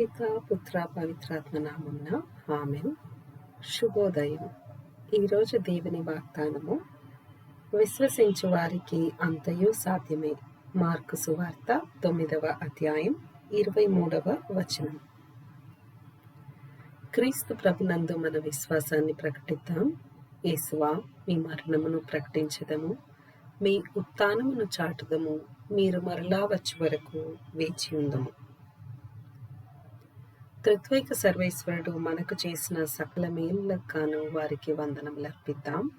పిత పుత్ర పవిత్రాత్మ నామంన ఆమెన్ శుభోదయం ఈరోజు దేవుని వాగ్దానము విశ్వసించు వారికి అంతయు సాధ్యమే మార్కు సువార్త తొమ్మిదవ అధ్యాయం ఇరవై మూడవ వచనం క్రీస్తు ప్రభునందు మన విశ్వాసాన్ని ప్రకటిద్దాం యేసువా మీ మరణమును ప్రకటించదము మీ ఉత్థానమును చాటుదము మీరు మరలా వచ్చే వరకు వేచి ఉందము త్రిత్వైక సర్వేశ్వరుడు మనకు చేసిన సకల మేలులకు గాను వారికి వందనములు అర్పిద్దాం.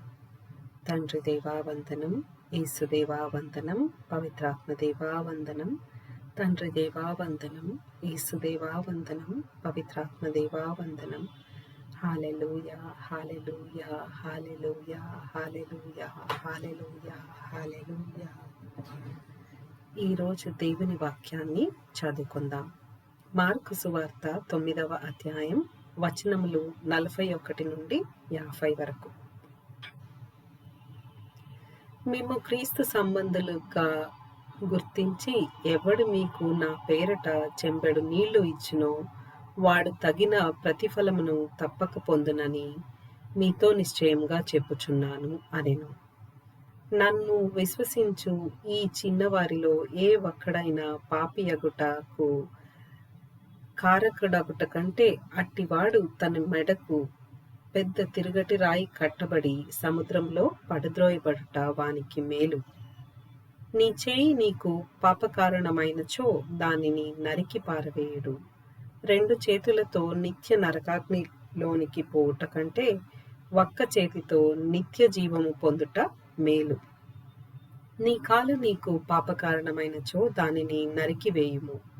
తండ్రి దేవా వందనం యేసు వందనం పవిత్రాత్మ దేవా వందనం తండ్రి దేవా వందనం యేసు వందనం పవిత్రాత్మ దేవా వందనం hallelujah hallelujah hallelujah hallelujah hallelujah. Hallelujah ఈరోజు దేవుని వాక్యాన్ని చదువుకుందాం. మార్కు సువార్త తొమ్మిదవ అధ్యాయం వచనములు నలభై ఒకటి నుండి యాభై వరకు. మేము క్రీస్తు సంబంధులుగా గుర్తించి ఎవడు మీకు నా పేరట చెంబెడు నీళ్ళు ఇచ్చినో వాడు తగిన ప్రతిఫలమును తప్పక పొందునని మీతో నిశ్చయంగా చెప్పుచున్నాను అనెను. నన్ను విశ్వసించు ఈ చిన్నవారిలో ఏ ఒక్కడైనా పాపియగుటకు కారకుడగుట కంటే అట్టివాడు తన మెడకు పెద్ద తిరుగటి రాయి కట్టబడి సముద్రంలో పడద్రోయబడుట వానికి మేలు. నీ చేయి నీకు పాపకారణమైనచో దానిని నరికి పారవేయుడు. రెండు చేతులతో నిత్య నరకాగ్నిలోనికి పోవుట కంటే ఒక్క చేతితో నిత్య జీవము పొందుట మేలు. నీ కాలు నీకు పాపకారణమైనచో దానిని నరికివేయుము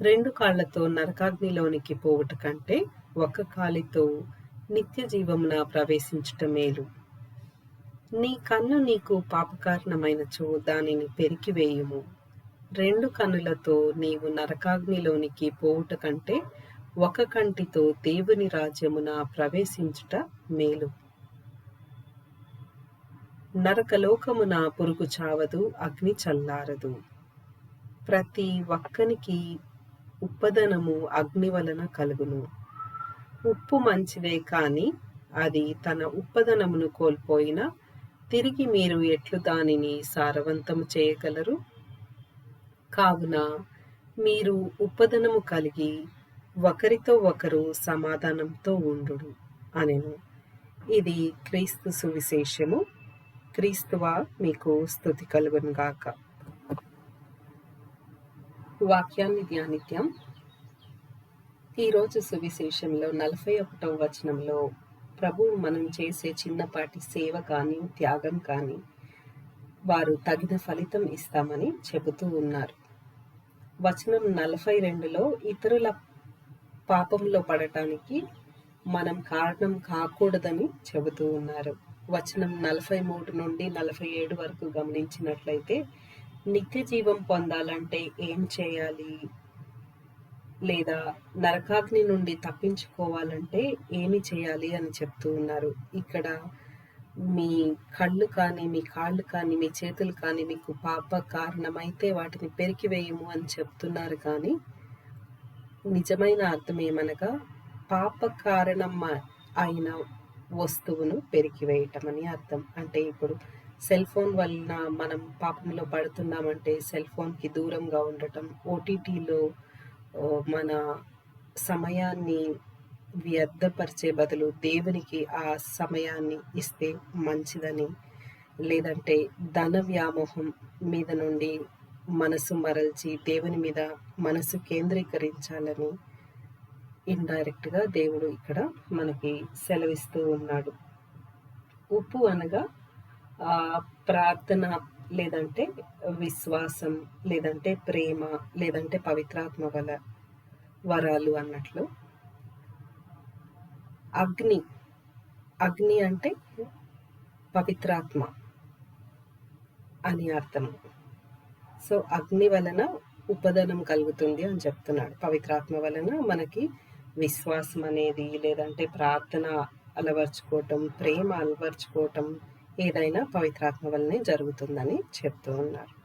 రెండు కాళ్ళతో నరకాగ్నిలోనికి పోవుట కంటే ఒక కాలితో నిత్య జీవమున ప్రవేశించుట మేలు. నీ కన్ను నీకు పాపకారణమైనచో దానిని పెరికివేయుము రెండు కన్నులతో నీవు నరకాగ్నిలోనికి పోవుట కంటే ఒక కంటితో దేవుని రాజ్యమున ప్రవేశించుట మేలు. నరకలోకమున పురుగు చావదు అగ్ని చల్లారదు. ప్రతి ఒక్కనికి ఉప్పదనము అగ్ని వలన కలుగును. ఉప్పు మంచిదే కాని అది తన ఉప్పదనమును కోల్పోయినా తిరిగి మీరు ఎట్లు దానిని సారవంతము చేయగలరు? కావున మీరు ఉప్పదనము కలిగి ఒకరితో ఒకరు సమాధానంతో ఉండు అనెను. ఇది క్రీస్తు సువిశేషము. క్రీస్తువా మీకు స్థుతి కలుగును గాక వాక్యాన్ని ధ్యానిత్యం ఈరోజు సువిశేషంలో నలభై ఒకటవ వచనంలో ప్రభువు మనం చేసే చిన్నపాటి సేవ కానీ త్యాగం కానీ వారు తగిన ఫలితం ఇస్తామని చెబుతూ ఉన్నారు. వచనం నలభై రెండులో ఇతరుల పాపంలో పడటానికి మనం కారణం కాకూడదని చెబుతూ ఉన్నారు. వచనం నలభై మూడు నుండి నలభై ఏడు వరకు గమనించినట్లయితే నిత్య జీవం పొందాలంటే ఏం చేయాలి? లేదా నరకాగ్ని నుండి తప్పించుకోవాలంటే ఏమి చేయాలి అని చెప్తూ ఉన్నారు. ఇక్కడ మీ కళ్ళు కానీ మీ కాళ్ళు కానీ మీ చేతులు కానీ మీకు పాప కారణమైతే వాటిని పెరికివేయము అని చెప్తున్నారు కానీ నిజమైన అర్థం ఏమనగా పాప కారణం అయిన వస్తువును పెరికివేయటం అని అర్థం. అంటే ఇప్పుడు సెల్ ఫోన్ వలన మనం పాపంలో పడుతున్నామంటే సెల్ ఫోన్కి దూరంగా ఉండటం ఓటీటీలో మన సమయాన్ని వ్యర్థపరిచే బదులు దేవునికి ఆ సమయాన్ని ఇస్తే మంచిదని. లేదంటే ధన వ్యామోహం మీద నుండి మనసు మరల్చి దేవుని మీద మనసు కేంద్రీకరించాలని ఇండైరెక్ట్గా దేవుడు ఇక్కడ మనకి సెలవిస్తూ ఉన్నాడు. ఉప్పు అనగా ప్రార్థన లేదంటే విశ్వాసం లేదంటే ప్రేమ లేదంటే పవిత్రాత్మ వల వరాలు అన్నట్లు. అగ్ని అగ్ని అంటే పవిత్రాత్మ అని అర్థం. సో అగ్ని వలన ఉపదనం కలుగుతుంది అని చెప్తున్నాడు. పవిత్రాత్మ వలన మనకి విశ్వాసం అనేది లేదంటే ప్రార్థన అలవర్చుకోవటం ప్రేమ అలవర్చుకోవటం ఏదైనా పవిత్రాత్మ వల్లనే జరుగుతుందని చెప్తూ ఉన్నారు.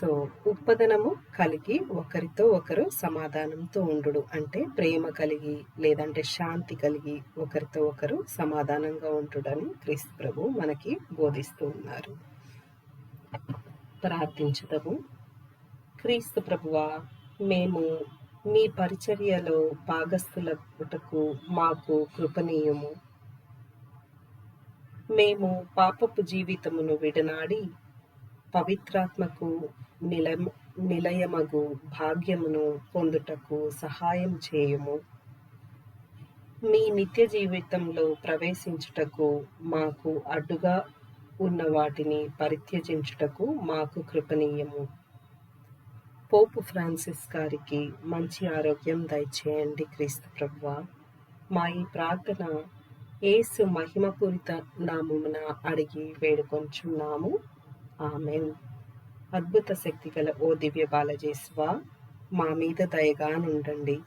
సో ఉత్పదనము కలిగి ఒకరితో ఒకరు సమాధానంతో ఉండు అంటే ప్రేమ కలిగి లేదంటే శాంతి కలిగి ఒకరితో ఒకరు సమాధానంగా ఉంటుడని క్రీస్తు ప్రభు మనకి బోధిస్తూ ఉన్నారు. ప్రార్థించదము. క్రీస్తు ప్రభువా మేము మీ పరిచర్యలో భాగస్థులటకు మాకు కృపణీయము మేము పాపపు జీవితమును విడనాడి పవిత్రాత్మకు నిల నిలయమగు భాగ్యమును పొందుటకు సహాయం చేయుము. మీ నిత్య జీవితంలో ప్రవేశించుటకు మాకు అడ్డుగా ఉన్న వాటిని పరిత్యజించుటకు మాకు కృపణీయము. పోపు ఫ్రాన్సిస్ గారికి మంచి ఆరోగ్యం దయచేయండి క్రీస్తు ప్రభువ. మా ఈ ప్రార్థన ఏసు మహిమపూరిత నామమున అడిగి వేడుకొంచున్నాము. ఆమెన్. అద్భుత శక్తి గల ఓ దివ్య బాలజేశ్వ మా మీద దయగా నుండండి.